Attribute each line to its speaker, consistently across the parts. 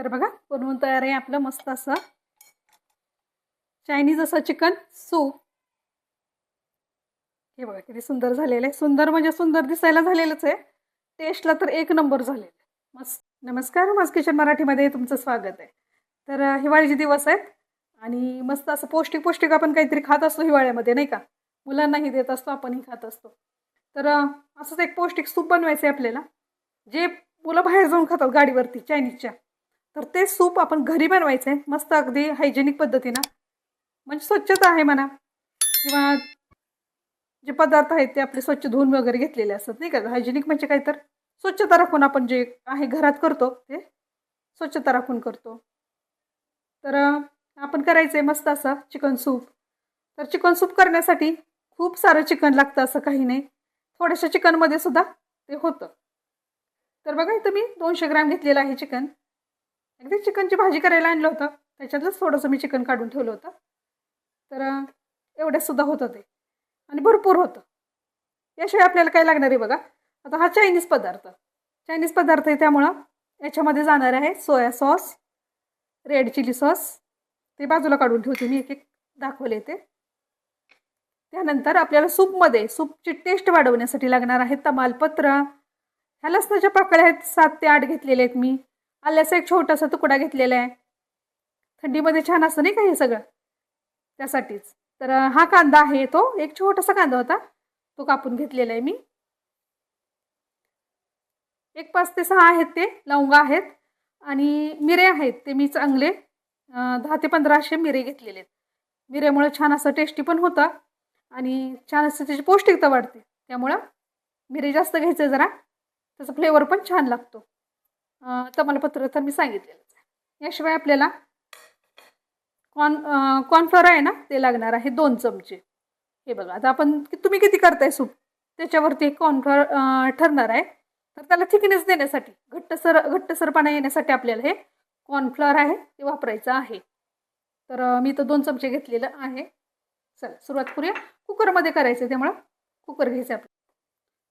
Speaker 1: तर बघा बनवून तयार आहे आपलं मस्त असं. चायनीज असं चिकन सूप हे बघा किती सुंदर झालेलं आहे. सुंदर म्हणजे सुंदर दिसायला झालेलंच आहे. टेस्टला तर एक नंबर झालेलं आहे. मस्त. नमस्कार मस्त किचन मराठीमध्ये तुमचं स्वागत आहे. तर हिवाळीचे दिवस आहेत आणि मस्त असं पौष्टिक पौष्टिक आपण काहीतरी खात असतो हिवाळ्यामध्ये नाही का? मुलांनाही देत असतो आपणही खात असतो. तर असंच एक पौष्टिक सूप बनवायचं आहे आपल्याला. जे मुलं बाहेर जाऊन खातात गाडीवरती चायनीजच्या तर ते सूप आपण घरी बनवायचं आहे मस्त अगदी हायजेनिक पद्धतीनं. म्हणजे स्वच्छता आहे म्हणा. किंवा जे पदार्थ आहेत ते आपले स्वच्छ धुवून वगैरे घेतलेले असतात नाही का? हायजेनिक म्हणजे काय तर स्वच्छता राखून आपण जे आहे घरात करतो ते स्वच्छता राखून करतो. तर आपण करायचं आहे मस्त असं चिकन सूप. तर चिकन सूप करण्यासाठी खूप सारं चिकन लागतं असं काही नाही. थोड्याशा चिकनमध्ये सुद्धा ते होतं. तर बघा इथं मी दोनशे ग्रॅम घेतलेलं आहे चिकन. अगदी चिकनची भाजी करायला आणलं होतं. त्याच्यातलंच थोडंसं मी चिकन काढून ठेवलं होतं. तर एवढंसुद्धा होतं ते. आणि भरपूर होतं. याशिवाय आपल्याला काय लागणार आहे बघा. आता हा चायनीज पदार्थ. चायनीज पदार्थ आहे त्यामुळं याच्यामध्ये जाणार आहे soya sauce red chilli sauce. ते बाजूला काढून ठेवते मी एक एक दाखवले ते. त्यानंतर आपल्याला सूपमध्ये सूपची टेस्ट वाढवण्यासाठी लागणार आहे तमालपत्र. ह्या लसणाच्या पाकळ्या आहेत सात ते आठ घेतलेले आहेत मी. आल्याचा एक छोटासा तुकडा घेतलेला आहे. थंडीमध्ये छान असतं नाही का हे सगळं? त्यासाठीच. तर हा कांदा आहे तो. एक छोटासा कांदा होता. तो कापून घेतलेला आहे मी. एक पाच ते सहा आहेत ते. लवंगा आहेत. आणि मिरे आहेत ते मी चांगले दहा ते पंधरा असे मिरे घेतलेले आहेत. मिरेमुळे छान असं टेस्टी पण होतं. आणि छान असं त्याची पौष्टिकता वाढते. त्यामुळं मिरे जास्त घ्यायचं जरा. त्याचा फ्लेवर पण छान लागतो. तमालपत्र तर मी सांगितलेलंच आहे. याशिवाय आपल्याला कॉर्न कॉर्नफ्लॉवर आहे ना ते लागणार आहे दोन चमचे. हे बघा आता आपण तुम्ही किती करताय सूप? त्याच्यावरती कॉर्नफ्लॉवर ठरणार आहे. तर त्याला थिकनेस देण्यासाठी घट्टसर घट्टसरपणा येण्यासाठी आपल्याला हे कॉर्नफ्लॉवर आहे ते वापरायचं आहे. तर मी तर दोन चमचे घेतलेलं आहे. चला सुरुवात करूया. कुकरमध्ये करायचं आहे त्यामुळं कुकर घ्यायचं आहे आपलं.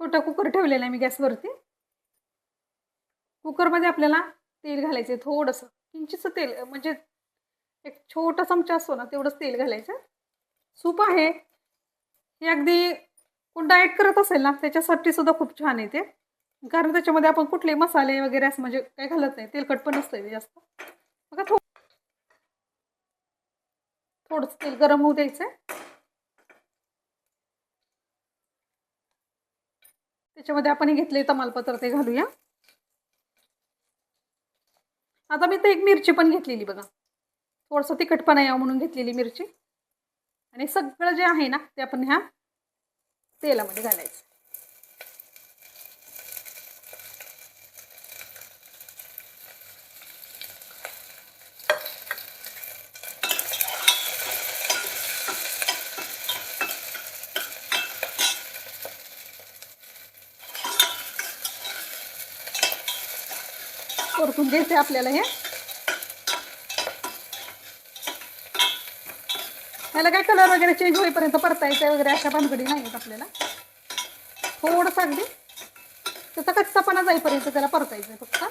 Speaker 1: छोटा कुकर ठेवलेला आहे मी गॅसवरती. कुकरमध्ये आपल्याला तेल घालायचं आहे थोडंसं. किंचितचं तेल म्हणजे एक छोटा चमचा असतो ना तेवढंच तेल घालायचं. सूप आहे. हे अगदी कोण डाएट करत असेल ना त्याच्यासाठी सुद्धा खूप छान आहे ते. कारण त्याच्यामध्ये आपण कुठले मसाले वगैरे असं म्हणजे काही घालत नाही. तेलकट पण नसतं ते जास्त. बघा थो थोडंसं तेल गरम होऊ द्यायचं त्याच्यामध्ये आपण हे घेतले तमालपत्र ते घालूया. आता मी तर एक मिरची पण घेतलेली बघा. थोडंसं तिखटपणा यावं म्हणून घेतलेली मिरची. आणि सगळं जे आहे ना ते आपण ह्या तेलामध्ये घालायचं. परतून घ्यायचं आपल्याला हे. याला काय कलर वगैरे चेंज होईपर्यंत परतायचं वगैरे अशा भानगडी नाही आहेत आपल्याला. थोडंसं अगदी त्याचा कच्चापणा जाईपर्यंत त्याला परतायचं आहे फक्त.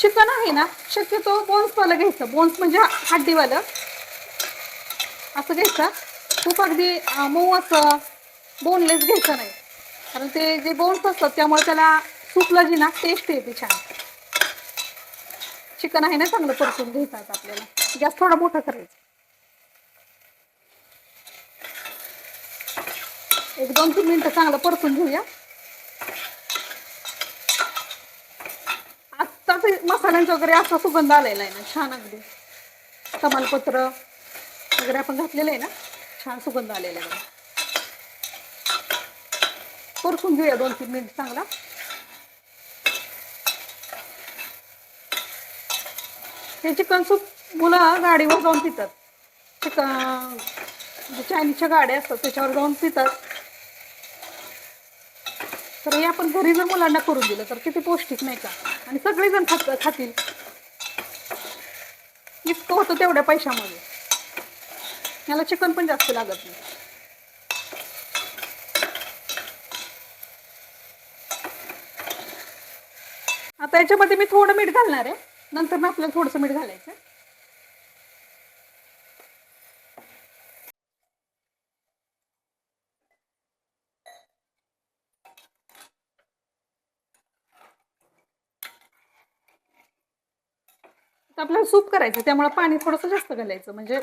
Speaker 1: चिकन आहे ना शक्यतो बोन्सवालं घ्यायचं. बोन्स म्हणजे हड्डीवालं. असं घ्यायचं. खूप अगदी मऊ असं बोनलेस घ्यायचं नाही. कारण ते जे बोन्स असतात त्यामुळे त्याला सूपला जी ना टेस्ट येते छान. चिकन आहे ना चांगलं परतून घ्यायचं आता आपल्याला. गॅस थोडा मोठा करायचा. एक दोन तीन मिनटं चांगलं परतून घेऊया. आत्ता ते मसाल्यांचा वगैरे असा सुगंध आलेला आहे ना छान अगदी. तमालपत्र वगैरे आपण घातलेलं आहे ना छान सुगंध आलेला आहे. परतून घेऊया दोन तीन मिनिट चांगला. हे चिकन सूप मुलं गाडीवर जाऊन पितात. चिकन जे चायनीजच्या गाड्या असतात त्याच्यावर जाऊन पितात. तर हे आपण घरी जर मुलांना करून दिलं तर किती पौष्टिक नाही का? आणि सगळेजण खात खातील. इतकं होतं तेवढ्या पैशामध्ये. याला चिकन पण जास्त लागत नाही. आता याच्यामध्ये मी थोडं मीठ घालणार आहे. नंतर ना आपल्याला थोडंसं मीठ घालायचं आपल्याला सूप करायचं त्यामुळे पाणी थोडंसं जास्त घालायचं. म्हणजे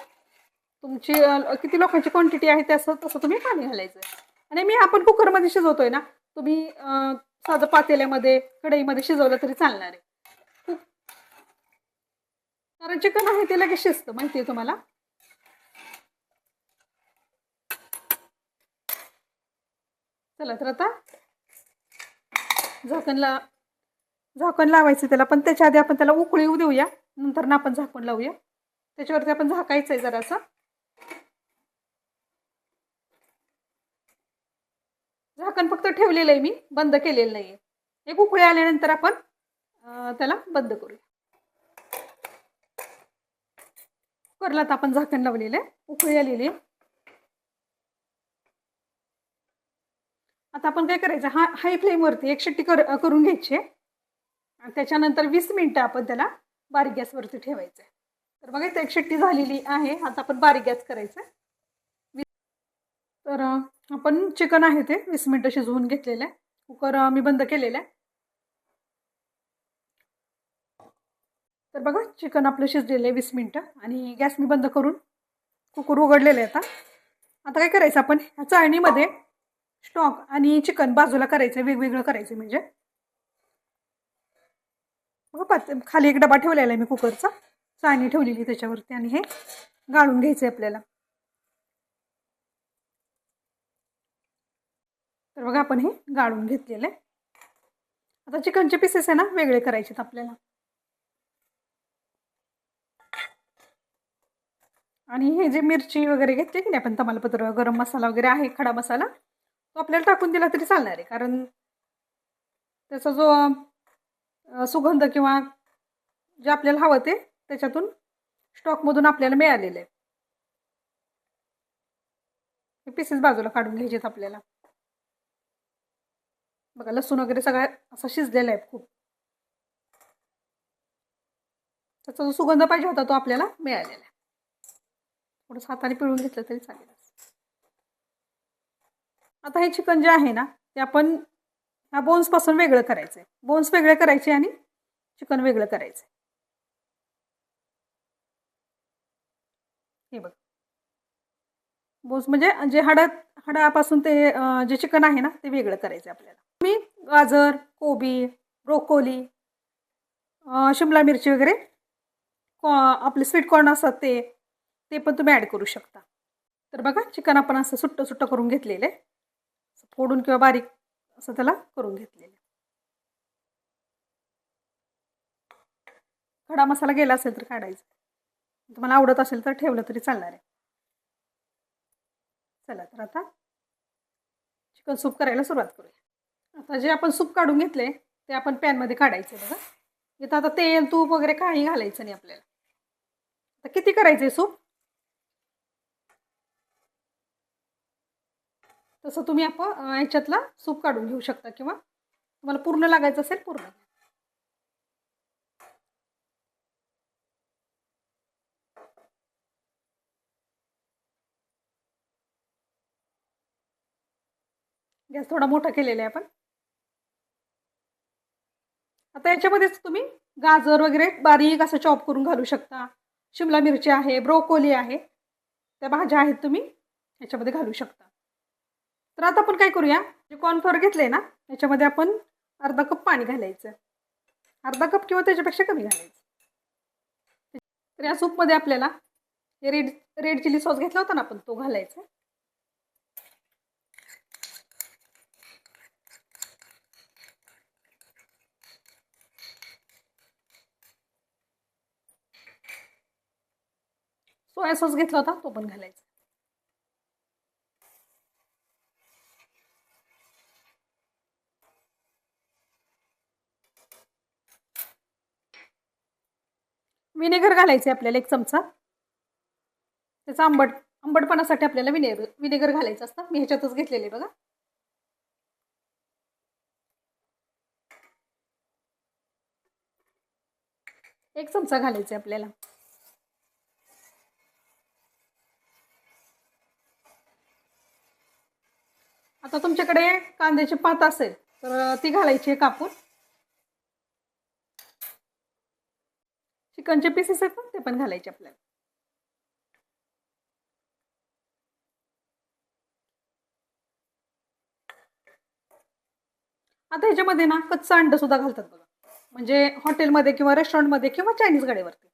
Speaker 1: तुमची किती लोकांची क्वांटिटी आहे त्याचं तसं तुम्ही पाणी घालायचं आणि मी आपण कुकरमध्ये शिजवतोय ना तुम्ही साधं पातेल्यामध्ये कढईमध्ये शिजवलं तरी चालणार आहे. कारण चिकन आहे ते लगेच शिजतं माहिती आहे तुम्हाला? चला तर आता झाकणला झाकण लावायचं त्याला पण त्याच्या आधी आपण त्याला उकळी येऊ देऊया. नंतर ना आपण झाकण लावूया. त्याच्यावरती आपण झाकायचं आहे जरासं. झाकण फक्त ठेवलेलं आहे मी बंद केलेलं नाही हे उकळी आल्यानंतर आपण त्याला बंद करूया. कुकरला तर आपण झाकण लावलेलं आहे उकळी आलेली आहे. आता आपण काय करायचं हा हाय फ्लेमवरती एक शिट्टी कर करून घ्यायची आहे. आणि त्याच्यानंतर वीस मिनटं आपण त्याला बारीक गॅसवरती ठेवायचं आहे तर बघा एक शिट्टी झालेली आहे आता आपण बारीक गॅस करायचं आहे तर आपण चिकन आहे ते वीस मिनटं शिजवून घेतलेलं आहे. कुकर मी बंद केलेलं आहे. तर बघा चिकन आपलं शिजलेलं आहे वीस मिनटं आणि गॅस मी बंद करून कुकर उघडलेलं आहे आता. आता काय करायचं आपण? ह्या चाळणीमध्ये स्टॉक आणि चिकन बाजूला करायचं वेगवेगळं करायचं म्हणजे. बघा पात खाली एक डबा ठेवलेला आहे मी कुकरचा. चाळणी ठेवलेली त्याच्यावरती आणि हे गाळून घ्यायचं आहे आपल्याला. तर बघा आपण हे गाळून घेतलेलं आहे. आता चिकनचे पीसेस आहे ना वेगळे करायचे आहेत आपल्याला. आणि हे जे मिरची वगैरे घेतली की नाही आपण तमालपत्र गरम मसाला वगैरे आहे खडा मसाला तो आपल्याला टाकून दिला तरी चालणार आहे. कारण त्याचा जो सुगंध किंवा जे आपल्याला हवं ते त्याच्यातून स्टॉकमधून आपल्याला मिळालेलं आहे. हे पीसेस बाजूला काढून घ्यायचे आहेत आपल्याला. बघा लसूण वगैरे सगळा असा शिजलेला आहे खूप. त्याचा जो सुगंध पाहिजे होता तो आपल्याला मिळालेला आहे. थोडंसं हाताने पिळून घेतलं तरी चालेल. आता हे चिकन जे आहे ना ते आपण ह्या बोन्सपासून वेगळं करायचं आहे बोन्स वेगळे करायचे आणि चिकन वेगळं करायचं हे बघ. बोन्स म्हणजे जे हाडा हाडापासून ते जे चिकन आहे ना ते वेगळं करायचं आहे आपल्याला. मी गाजर कोबी ब्रोकोली शिमला मिरची वगैरे कॉ आपले स्वीट कॉर्न असतात ते ते पण तुम्ही ॲड करू शकता. तर बघा चिकन आपण असं सुट्टं सुट्टं करून घेतलेलं. आहे फोडून किंवा बारीक असं त्याला करून घेतलेलं. आहे खडा मसाला गेला असेल तर काढायचा. तुम्हाला आवडत असेल तर ठेवलं तरी चालणार आहे. चला तर आता चिकन सूप करायला सुरुवात करूया. आता जे आपण सूप काढून घेतले ते आपण पॅनमध्ये काढायचे बघा. इथं आता तेल तूप वगैरे काही घालायचं नाही आपल्याला. आता किती करायचं आहे सूप? तसं तुम्ही आपण याच्यातला सूप काढून घेऊ शकता किंवा तुम्हाला पूर्ण लागायचं असेल पूर्ण. गॅस थोडा मोठा केलेला आहे आपण. आता याच्यामध्येच तुम्ही गाजर वगैरे बारीक असं चॉप करून घालू शकता. शिमला मिरची आहे ब्रोकोली आहे त्या भाज्या आहेत तुम्ही याच्यामध्ये घालू शकता. तर आता आपण काय करूया जे कॉर्नफ्लोअर घेतले ना याच्यामध्ये आपण अर्धा कप पाणी घालायचं. अर्धा कप किंवा त्याच्यापेक्षा कमी घालायचं. तर या सूपमध्ये आपल्याला रेड रेड चिली सॉस घेतला होता ना आपण तो घालायचा. सोया सॉस घेतला होता तो पण घालायचा. विनेगर घालायचे आपल्याला एक चमचा. त्याचा आंबट आंबटपणासाठी आपल्याला विनेगर विनेगर घालायचं असतं. मी ह्याच्यातच घेतलेले बघा. एक चमचा घालायचा आहे आपल्याला. आता तुमच्याकडे कांद्याची पात असेल तर ती घालायची आहे कापून. चिकनचे पीसेस आहेत ना ते पण घालायचे आपल्याला. आता ह्याच्यामध्ये ना कच्चं अंड सुद्धा घालतात बघा. म्हणजे हॉटेलमध्ये किंवा रेस्टॉरंटमध्ये किंवा चायनीज गाडीवरती.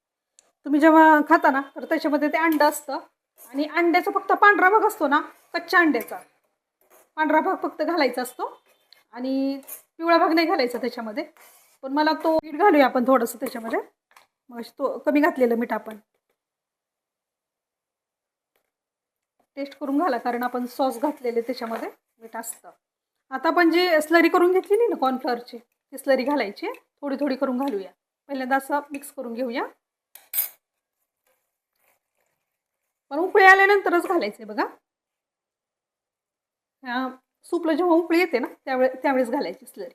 Speaker 1: तुम्ही जेव्हा खाता ना तर त्याच्यामध्ये ते अंड असतं. आणि अंड्याचा फक्त पांढरा भाग असतो ना कच्च्या अंड्याचा. पांढरा भाग फक्त घालायचा असतो. आणि पिवळा भाग नाही घालायचा त्याच्यामध्ये. पण मला तो मीठ घालूया आपण थोडंसं त्याच्यामध्ये. मग तो कमी घातलेलं मीठ आपण. टेस्ट करून घाला कारण आपण सॉस घातलेले त्याच्यामध्ये मीठ असतं. आता आपण जे स्लरी करून घेतलेली ना कॉर्नफ्लॉवरची ती स्लरी घालायची. थोडी थोडी करून घालूया. पहिल्यांदा असं मिक्स करून घेऊया. पण उकळी आल्यानंतरच घालायचे बघा. ह्या सूपला जेव्हा उकळी येते ना त्यावेळे त्यावेळेस घालायची स्लरी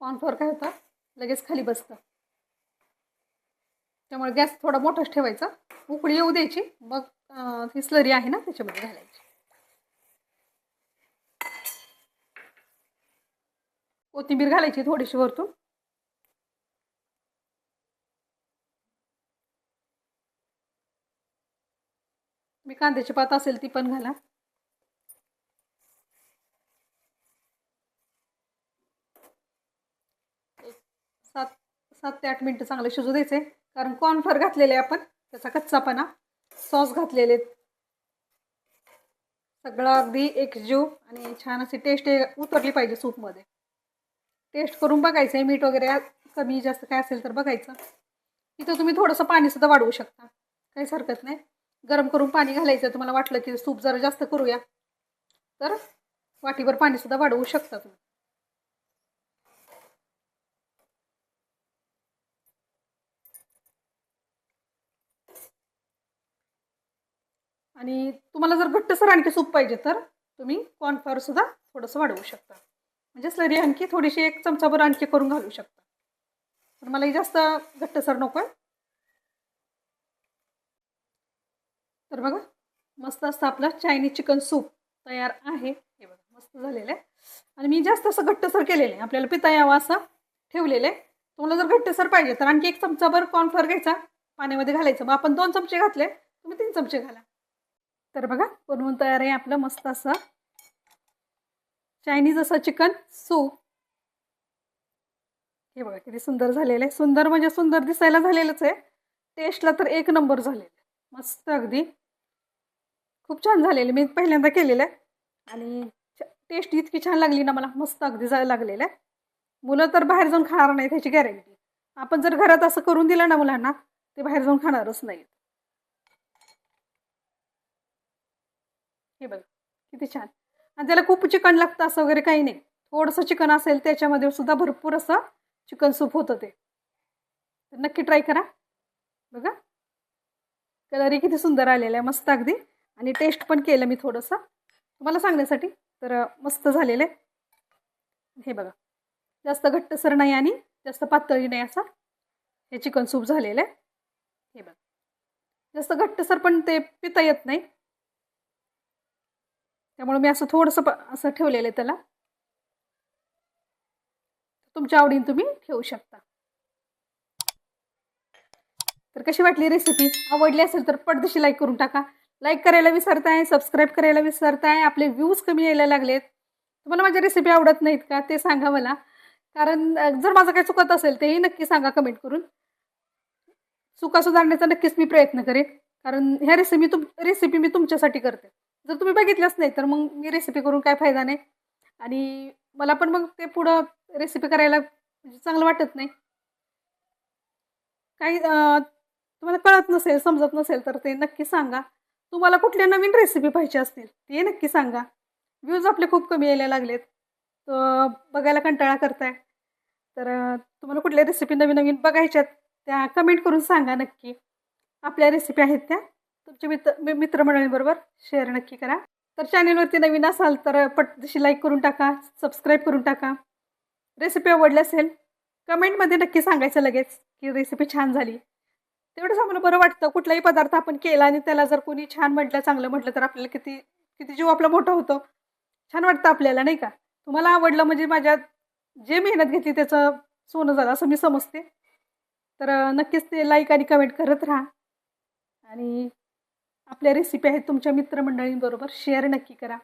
Speaker 1: कॉर्नफ्लोअर काय होतं? लगेच खाली बसतं. त्यामुळे गॅस थोडा मोठाच ठेवायचा. उकळी येऊ द्यायची. मग ती स्लरी आहे ना त्याच्यामध्ये घालायची. कोथिंबीर घालायची थोडीशी वरतून. मी कांद्याची पात असेल ती पण घाला. सात सात ते आठ मिनटं चांगलं शिजू द्यायचे कारण कॉर्नफर घातलेले आपण त्याचा कच्चापणा. सॉस घातलेले सगळं अगदी एकजीव आणि छान अशी टेस्ट उतरली पाहिजे सूपमध्ये. टेस्ट करून बघायचं आहे मीठ वगैरे कमी जास्त काय असेल तर बघायचं. इथं तुम्ही थोडंसं पाणीसुद्धा वाढवू शकता. काहीच हरकत नाही. गरम करून पाणी घालायचं तुम्हाला वाटलं की सूप जरा जास्त करूया तर वाटीभर पाणीसुद्धा वाढवू शकता तुम्ही. आणि तुम्हाला जर घट्टसर आणखी सूप पाहिजे तर तुम्ही कॉर्नफ्लॉवर सुद्धा थोडंसं वाढवू शकता. म्हणजे स्लरी आणखी थोडीशी एक चमचाभर आणखी करून घालू शकता. पण मला ही जास्त घट्टसर नको आहे. तर बघा मस्त असं आपलं चायनीज चिकन सूप तयार आहे. हे बघा मस्त झालेलं आहे. आणि मी जास्त असं घट्टसर केलेलं आहे. आपल्याला पिता यावं असं ठेवलेलं आहे. तुम्हाला जर घट्टसर पाहिजे तर आणखी एक चमचाभर कॉर्नफ्लोअर घ्यायचा. पाण्यामध्ये घालायचं. मग आपण दोन चमचे घातले तुम्ही तीन चमचे घाला. तर बघा बनवून तयार आहे आपलं मस्त असं. चायनीज असं चिकन सूप. हे बघा किती सुंदर झालेलं आहे. सुंदर म्हणजे सुंदर दिसायला झालेलंच आहे. टेस्टला तर एक नंबर झालेलं मस्त अगदी. खूप छान झालेलं मी पहिल्यांदा केलेलं आहे. आणि टेस्ट इतकी छान लागली ना मला. मस्त अगदी जायला लागलेलं आहे. मुलं तर बाहेर जाऊन खाणार नाही त्याची गॅरंटी आपण जर घरात असं करून दिलं ना मुलांना ते बाहेर जाऊन खाणारच नाहीत. हे बघ. किती छान. आणि त्याला खूप चिकन लागतं असं वगैरे काही नाही. थोडंसं चिकन असेल त्याच्यामध्ये सुद्धा भरपूर असं चिकन सूप होतं ते. तर नक्की ट्राय करा. बघा. कलरही किती सुंदर आलेला आहे मस्त अगदी. आणि टेस्ट पण केलं मी थोडंसं. तुम्हाला सांगण्यासाठी तर मस्त झालेलं आहे. हे बघा. जास्त घट्टसर नाही आणि जास्त पातळी नाही असा. हे चिकन सूप झालेलं आहे. हे बघा. जास्त घट्टसर पण ते पिता येत नाही. त्यामुळे मी असं थोडंसं प असं ठेवलेलं आहे त्याला. तुमच्या आवडीने तुम्ही ठेवू शकता. तर कशी वाटली रेसिपी आवडली असेल तर पडदेशी लाईक करून टाका. लाईक करायला विसरताय सबस्क्राईब करायला विसरताय आपले व्ह्यूज कमी यायला लागलेत. तुम्हाला माझ्या रेसिपी आवडत नाहीत का ते सांगा मला. कारण जर माझं काही चुकत असेल तेही नक्की सांगा कमेंट करून. चुका सुधारण्याचा नक्कीच मी प्रयत्न करेन. कारण ह्या रेसिपी तुम रेसिपी मी तुमच्यासाठी करते. जर तुम्ही बघितलंच नाही तर मग मी रेसिपी करून काय फायदा नाही. आणि मला पण मग ते पुढं रेसिपी करायला म्हणजे चांगलं वाटत नाही. काही तुम्हाला कळत नसेल समजत नसेल तर ते नक्की सांगा. तुम्हाला कुठल्या नवीन रेसिपी पाहिजे असतील ते नक्की सांगा. व्ह्यूज आपले खूप कमी यायला लागलेत. तर बघायला कंटाळा करताय. तर तुम्हाला कुठल्या रेसिपी नवीन नवीन बघायच्यात त्या कमेंट करून सांगा नक्की. आपल्या रेसिपी आहेत त्या. तुमच्या मित्र मित्रमंडळींबरोबर शेअर नक्की करा. तर चॅनेलवरती नवीन असाल तर पटशी लाईक करून टाका सबस्क्राईब करून टाका. रेसिपी आवडली असेल कमेंटमध्ये नक्की सांगायचं लगेच की रेसिपी छान झाली. तेवढंच आम्हाला बरं वाटतं कुठलाही पदार्थ आपण केला आणि त्याला जर कोणी छान म्हटलं चांगलं म्हटलं तर आपल्याला किती किती जीव आपला मोठा होतो. छान वाटतं आपल्याला नाही का? तुम्हाला आवडलं म्हणजे माझ्या जे मेहनत घेतली त्याचं सोनं झालं असं मी समजते. तर नक्कीच ते लाईक आणि कमेंट करत राहा. आणि आपल्या रेसिपी आहेत तुमच्या मित्रमंडळींबरोबर शेअर नक्की करा.